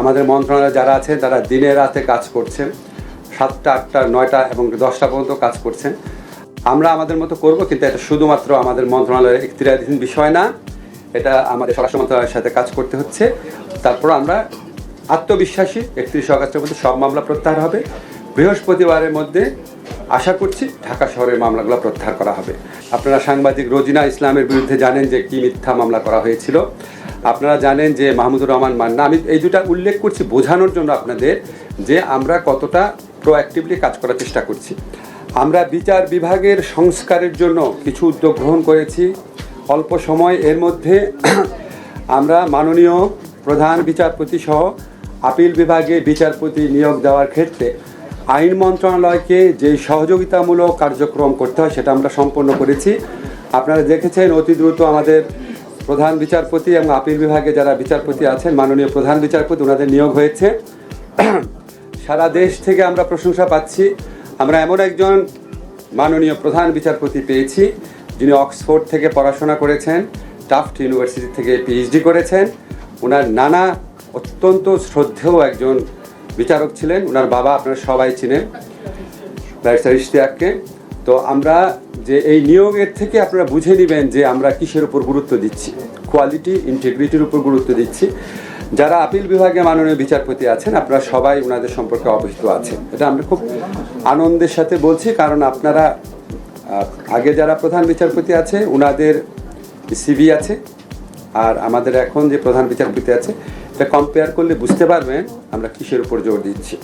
আমাদের মন্ত্রণালয়ে যারা আছেন, তারা দিনে রাতে কাজ করছেন। সাতটা, আটটা, নয়টা এবং দশটা পর্যন্ত কাজ করছেন। আমরা আমাদের মতো করব, কিন্তু এটা শুধুমাত্র আমাদের মন্ত্রণালয়ের এখতিয়ারাধীন বিষয় না, এটা আমাদের স্বরাষ্ট্র মন্ত্রণালয়ের সাথে কাজ করতে হচ্ছে। তারপর আমরা আত্মবিশ্বাসী, একত্রিশ অগস্টের মধ্যে সব মামলা প্রত্যাহার হবে। বৃহস্পতিবারের মধ্যে আশা করছি ঢাকা শহরের মামলাগুলো প্রত্যাহার করা হবে। আপনারা সাংবাদিক রোজিনা ইসলামের বিরুদ্ধে জানেন যে কি মিথ্যা মামলা করা হয়েছিল। আপনারা জানেন যে মাহমুদুর রহমান মান্না, আমি এই দুটা উল্লেখ করছি বোঝানোর জন্য আপনাদের যে আমরা কতটা প্রোঅ্যাক্টিভলি কাজ করার চেষ্টা করছি। আমরা বিচার বিভাগের সংস্কারের জন্য কিছু উদ্যোগ গ্রহণ করেছি। অল্প সময় এর মধ্যে আমরা মাননীয় প্রধান বিচারপতি সহ আপিল বিভাগে বিচারপতি নিয়োগ দেওয়ার ক্ষেত্রে আইন মন্ত্রণালয়কে যে সহযোগিতামূলক কার্যক্রম করতে হয় সেটা আমরা সম্পন্ন করেছি। আপনারা দেখেছেন অতি দ্রুত আমাদের প্রধান বিচারপতি এবং আপিল বিভাগে যারা বিচারপতি আছেন, মাননীয় প্রধান বিচারপতি ওনাদের নিয়োগ হয়েছে। সারা দেশ থেকে আমরা প্রশংসা পাচ্ছি। আমরা এমন একজন মাননীয় প্রধান বিচারপতি পেয়েছি, যিনি অক্সফোর্ড থেকে পড়াশোনা করেছেন, টাফট ইউনিভার্সিটি থেকে পিএইচডি করেছেন। ওনার নানা অত্যন্ত শ্রদ্ধেয় একজন বিচারক ছিলেন। ওনার বাবা আপনারা সবাই চিনেন, ব্যারিস্টার ইশতিয়াককে। তো আমরা যে এই নিয়োগের থেকে আপনারা বুঝে নেবেন যে আমরা কিসের উপর গুরুত্ব দিচ্ছি। কোয়ালিটি ইন্টিগ্রিটির উপর গুরুত্ব দিচ্ছি। যারা আপিল বিভাগে মাননীয় বিচারপতি আছেন, আপনারা সবাই ওনাদের সম্পর্কে অবহিত আছেন। এটা আমরা খুব আনন্দের সাথে বলছি, কারণ আপনারা আগে যারা প্রধান বিচারপতি আছে ওনাদের সিভি আছে, আর আমাদের এখন যে প্রধান বিচারপতি আছে, এটা কম্পেয়ার করলে বুঝতে পারবেন আমরা কিসের উপর জোর দিচ্ছি।